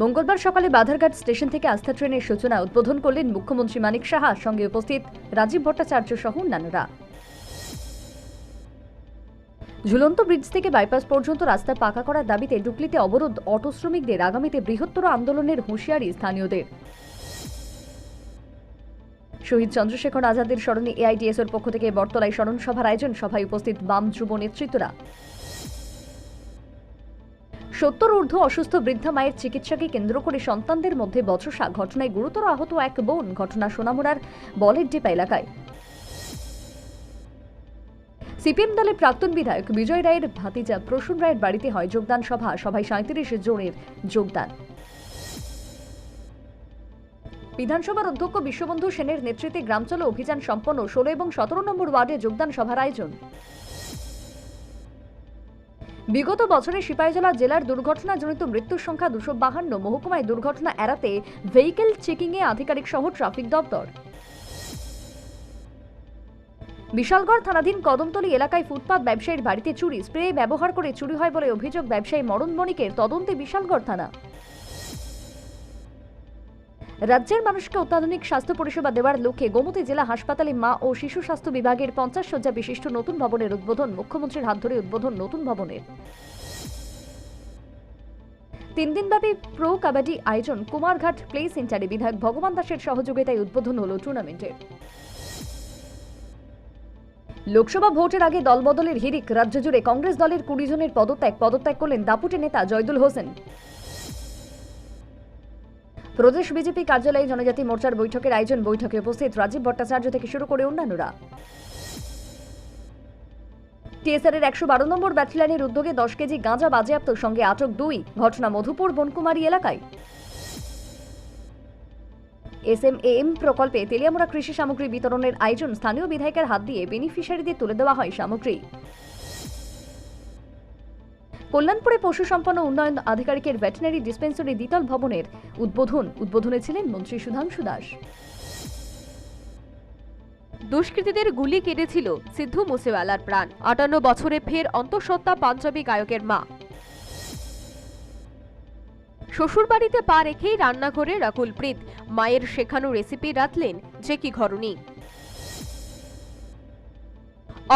মঙ্গলবার সকালে বাধারঘাট স্টেশন থেকে আস্থা ট্রেনের সূচনা উদ্বোধন করলেন মুখ্যমন্ত্রী মানিক সাহা সঙ্গে উপস্থিত রাজীব ভট্টাচার্য সহ অন্যান্যরা। ঝুলন্ত ব্রিজ থেকে বাইপাস পর্যন্ত রাস্তা পাকা করার দাবিতে ডুকলিতে অবরোধ অটো শ্রমিকদের আগামীতে বৃহত্তর আন্দোলনের হুঁশিয়ারি স্থানীয়দের। শহীদ চন্দ্রশেখর আজাদের স্মরণে এআইডিএসের পক্ষ থেকে বটতলায় স্মরণ সভার আয়োজন সভায় উপস্থিত বাম যুব নেতৃত্বরা। সত্তর ঊর্ধ্ব অসুস্থ বৃদ্ধা মায়ের চিকিৎসাকে কেন্দ্র করে সন্তানদের মধ্যে বচসা ঘটনায় গুরুতর আহত এক বোন ঘটনা সোনামুড়ার বলের ডিপা এলাকায়। সিপিএম দলের প্রাক্তন বিধায়ক বিজয় রায়ের ভাতিজা প্রসূন রায়ের বাড়িতে হয় যোগদান সভা, সভায় সাঁত্রিশ জনের যোগদান। বিধানসভার অধ্যক্ষ বিশ্ববন্ধু সেনের নেতৃত্বে গ্রাম চলো অভিযান সম্পন্ন ষোলো এবং সতেরো নম্বর ওয়ার্ডে যোগদান সভার আয়োজন। বিগত বছরে সিপাহীজলা জেলার দুর্ঘটনাজনিত মৃত্যুর সংখ্যা দুশো বাহান্ন। মহকুমায় দুর্ঘটনা এড়াতে ভেহিকেল চেকিংয়ে আধিকারিক সহ ট্রাফিক দপ্তর। বিশালগড় থানাধীন কদমতলী এলাকায় ফুটপাত ব্যবসায়ীর বাড়িতে চুরি, স্প্রে ব্যবহার করে চুরি হয় বলে অভিযোগ ব্যবসায়ী মরণ বণিকের তদন্তে বিশালগড় থানা। রাজ্যের মানুষকে অত্যাধুনিক স্বাস্থ্য পরিষেবা দেওয়ার লক্ষ্যে গোমতী জেলা হাসপাতালে মা ও শিশু স্বাস্থ্য বিভাগের পঞ্চাশ শয্যা বিশিষ্ট নতুন ভবনের উদ্বোধন, মুখ্যমন্ত্রীর হাত ধরে উদ্বোধন নতুন ভবনের। তিন দিনব্যাপী প্রো কাবাডি আয়োজন, কুমারঘাট প্লে সেন্টারে বিধায়ক ভগবান দাসের সহযোগিতায় উদ্বোধন হল টুর্নামেন্টের লোকসভা ভোটের আগে দলবদলের হিরিক রাজ্য জুড়ে কংগ্রেস দলের কুড়ি জনের পদত্যাগ পদত্যাগ করলেন দাপুটে নেতা জয়দুল হোসেন। প্রদেশ বিজেপি কার্যালয়ে জনজাতি মোর্চার বৈঠকের আয়োজন বৈঠকে উপস্থিত রাজীব ভট্টাচার্য থেকে শুরু করে অন্যান্যরা। টিএসআর এর একশো বারো নম্বর ব্যাটালিয়নের উদ্যোগে দশ কেজি গাঁজা বাজেয়াপ্ত সঙ্গে আটক দুই। ঘটনা মধুপুর, বনকুমারী এলাকায়। এস এম এম প্রকল্পে তেলিয়ামুড়া কৃষি সামগ্রী বিতরণের আয়োজন স্থানীয় বিধায়কের হাত দিয়ে বেনিফিশিয়ারিদের তুলে দেওয়া হয় সামগ্রী। কল্যাণপুরে পশু সম্পন্ন উন্নয়ন আধিকারিকের ভেটেনারি ডিসপেন্সারি দ্বিতল ভবনের উদ্বোধন। উদ্বোধনে ছিলেন মন্ত্রী সুধাংশু দাস। দুষ্কৃতীদের গুলি কেটেছিল সিদ্ধু মুসেওয়ালার প্রাণ। আটান্ন বছরে ফের অন্তঃসত্ত্বা পাঞ্জাবি গায়কের মা। শ্বশুরবাড়িতে পা রেখেই রান্নাঘরে রাকুল প্রীত। মায়ের শেখানো রেসিপি রাঁধলেন যে কি ঘরণী।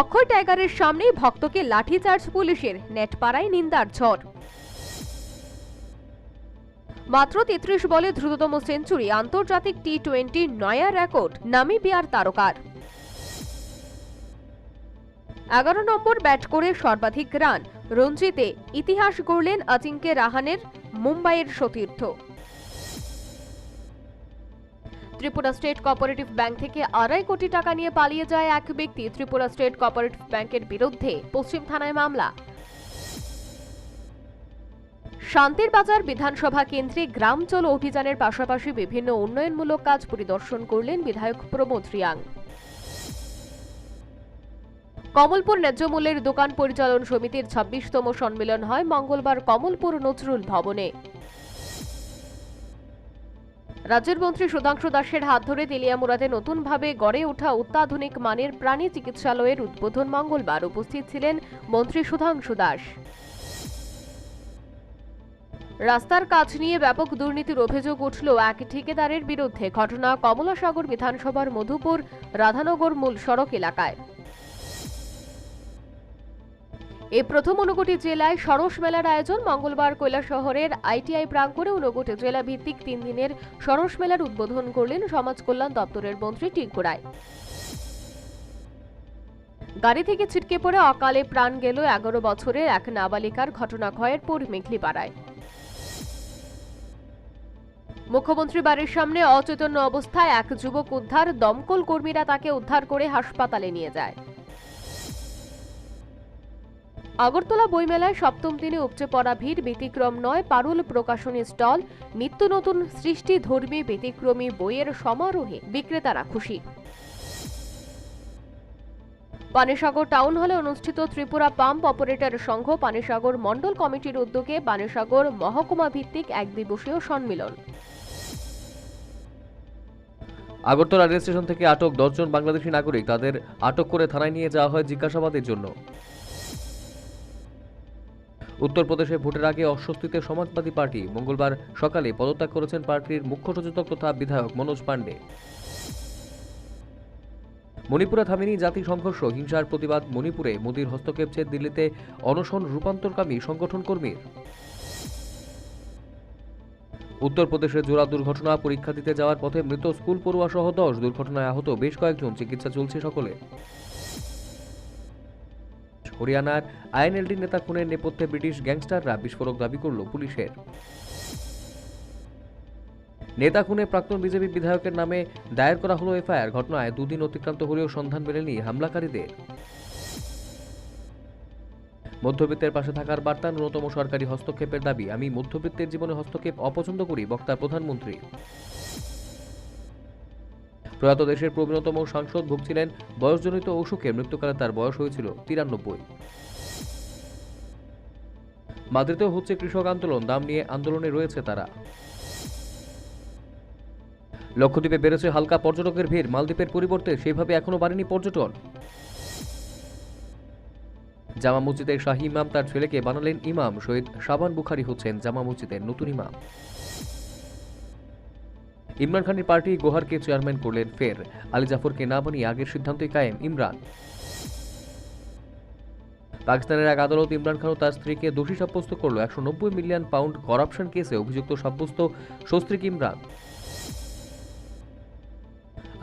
অক্ষয় টাইগারের সামনেই ভক্তকে লাঠিচার্জ পুলিশের নেটপাড়ায় নিন্দার ঝড়। মাত্র তেত্রিশ বলে দ্রুততম সেঞ্চুরি, আন্তর্জাতিক টি টোয়েন্টি নয়া রেকর্ড, নামিবিয়ার তারকার। এগারো নম্বর ব্যাট করে সর্বাধিক রান, রঞ্জিতে ইতিহাস গড়লেন অজিঙ্কে রাহানের মুম্বাইয়ের সতীর্থ। ত্রিপুরা স্টেট কোঅপারেটিভ ব্যাংক থেকে আড়াই কোটি টাকা নিয়ে পালিয়ে যায় এক ব্যক্তি। ত্রিপুরা স্টেট কোঅপারেটিভ ব্যাংকের বিরুদ্ধে পশ্চিম থানায় মামলা। শান্তির বাজার বিধানসভা কেন্দ্রে গ্রাম চলো অভিযানের পাশাপাশি বিভিন্ন উন্নয়নমূলক কাজ পরিদর্শন করলেন বিধায়ক প্রমোদ রিয়াং। কমলপুর ন্যায্য মূল্যের দোকান পরিচালন সমিতির ছাব্বিশতম সম্মেলন হয় মঙ্গলবার কমলপুর নজরুল ভবনে। রাজ্যের মন্ত্রী সুধাংশু দাসের হাত ধরে তেলিয়ামুড়াতে নতুনভাবে গড়ে ওঠা অত্যাধুনিক মানের প্রাণী চিকিৎসালয়ের উদ্বোধন মঙ্গলবার উপস্থিত ছিলেন মন্ত্রী সুধাংশু দাস। রাস্তার কাজ নিয়ে ব্যাপক দুর্নীতির অভিযোগ উঠল এক ঠিকাদারের বিরুদ্ধে। ঘটনা কমলাসাগর বিধানসভার মধুপুর রাধানগর মূল সড়ক এলাকায়। এই প্রথম ঊনকোটি জেলায় সরস মেলার আয়োজন মঙ্গলবার শহরের আইটিআই প্রাঙ্গণে ঊনকোটি জেলা ভিত্তিক তিন দিনের সরস মেলার উদ্বোধন করলেন সমাজ কল্যাণ দপ্তরের মন্ত্রী টিঙ্কু রায়। গাড়ি থেকে ছিটকে পড়ে অকালে প্রাণ গেল এগারো বছরের এক নাবালিকার ঘটনা খয়েরপুর মেঘলিপাড়ায়। মুখ্যমন্ত্রী বাড়ির সামনে অচৈতন্য অবস্থায় এক যুবক উদ্ধার, দমকল কর্মীরা তাকে উদ্ধার করে হাসপাতালে নিয়ে যায়। আগরতলা বইমেলায় সপ্তম দিনে উপচে পড়া ভিড় ব্যতিক্রম নয়, পারুল প্রকাশনী স্টল, নিত্য নতুন সৃষ্টি ধর্মী ব্যতিক্রমী বইয়ের সমারোহে বিক্রেতারা খুশি। পানিসাগর টাউন হলে অনুষ্ঠিত ত্রিপুরা পাম্প অপারেটর সংঘ পানিসাগর মণ্ডল কমিটির উদ্যোগে পানিসাগর মহকুমা ভিত্তিক এক দিবসীয় সম্মেলন। আগরতলা রেল স্টেশন থেকে আটক দশজন বাংলাদেশি নাগরিক তাদের আটক করে থানায় নিয়ে যাওয়া হয় জিজ্ঞাসাবাদের জন্য। উত্তরপ্রদেশে ভোটের আগে অস্বস্তিতে সমাজবাদী পার্টি। মঙ্গলবার সকালে পদত্যাগ করেছেন পার্টির মুখ্য সচেতক তথা বিধায়ক মনোজ পাণ্ডে। মণিপুরে থামেনি জাতি সংঘর্ষ হিংসার প্রতিবাদ মণিপুরে। মোদীর হস্তক্ষেপ চেয়ে দিল্লিতে অনশন রূপান্তরকামী সংগঠন কর্মীর। উত্তরপ্রদেশে জোড়া দুর্ঘটনা, পরীক্ষা দিতে যাওয়ার পথে মৃত স্কুল পড়ুয়া সহ দশ। দুর্ঘটনায় আহত বেশ কয়েকজন। চিকিৎসা চলছে সকলে। হরিয়ানার আইএনএলডি নেতা খুনের নেপথ্যে ব্রিটিশ গ্যাংস্টাররা বিস্ফোরক দাবি করল পুলিশের। নেতা খুনে প্রাক্তন বিজেপি বিধায়কের নামে দায়ের করা হলো এফআইআর। ঘটনায় দুদিন অতিক্রান্ত হলেও সন্ধান মেলেনি হামলাকারীদের। মধ্যবিত্তের পাশে থাকার বার্তা ন্যূনতম সরকারি হস্তক্ষেপের দাবি, আমি মধ্যবিত্তের জীবনে হস্তক্ষেপ অপছন্দ করি বক্তা প্রধানমন্ত্রী। প্রয়াত দেশের প্রবীণতম সাংসদ ভুগছিলেন বয়সজনিত অসুখে মৃত্যুকালে তার বয়স হয়েছিল তিরানব্বই। মাদ্রিদেও হচ্ছে কৃষক আন্দোলন, দাম নিয়ে আন্দোলনে রয়েছে তারা। লক্ষদ্বীপে বেড়েছে হালকা পর্যটকের ভিড়, মালদ্বীপের পরিবর্তে সেভাবে এখনও বাড়েনি পর্যটন। জামা মসজিদের শাহী ইমাম তার ছেলেকে বানালেন ইমাম, শহীদ শাবান বুখারি হচ্ছেন জামা মসজিদের নতুন ইমাম। ইমরান খানের পার্টি গোহারকে চেয়ারম্যান করলেন ফের। আলী জাফরকে না বানিয়ে আগের সিদ্ধান্তই কায়েম ইমরান। পাকিস্তানের এক আদালত ইমরান খান ও তার স্ত্রীকে দোষী সাব্যস্ত করল একশো নব্বই মিলিয়ন পাউন্ড করাপশন কেসে অভিযুক্ত সাব্যস্ত সস্ত্রীক ইমরান।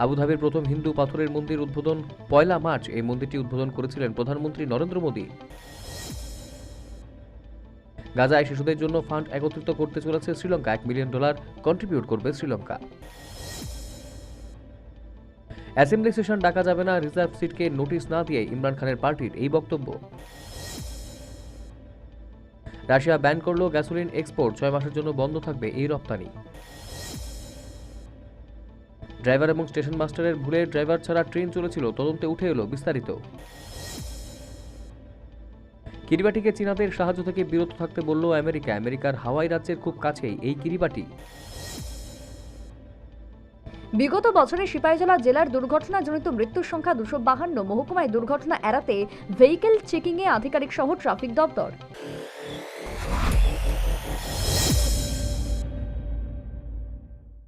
আবুধাবির প্রথম হিন্দু পাথরের মন্দির উদ্বোধন পয়লা মার্চ। এই মন্দিরটি উদ্বোধন করেছিলেন প্রধানমন্ত্রী নরেন্দ্র মোদী। গাজায় শিশুদের জন্য ফান্ড একত্রিত করতে চলেছে শ্রীলঙ্কা। এক মিলিয়ন ডলার কন্ট্রিবিউট করবে শ্রীলঙ্কা। অ্যাসেম্বলি সেশন ডাকা যাবে না, রিজার্ভ সিটকে নোটিশ না দিয়ে ইমরান খানের পার্টির এই বক্তব্য। রাশিয়া ব্যান করল গ্যাসোলিন এক্সপোর্ট, ছয় মাসের জন্য বন্ধ থাকবে এই রপ্তানি। ড্রাইভার এবং স্টেশন মাস্টারের ভুলে ড্রাইভার ছাড়া ট্রেন চলেছিল, তদন্তে উঠে এলো বিস্তারিত। কিরিবাটিকে চীনাদের সাহায্য থেকে বিরত থাকতে বলল আমেরিকা। আমেরিকার হাওয়াই রাজ্যের খুব কাছেই এই কিরিবাটি। বিগত বছরে সিপাহীজলা জেলার দুর্ঘটনাজনিত মৃত্যুর সংখ্যা দুশো বাহান্ন। মহকুমায় দুর্ঘটনা এড়াতে ভেহিকেল চেকিংয়ে আধিকারিক সহ ট্রাফিক দপ্তর।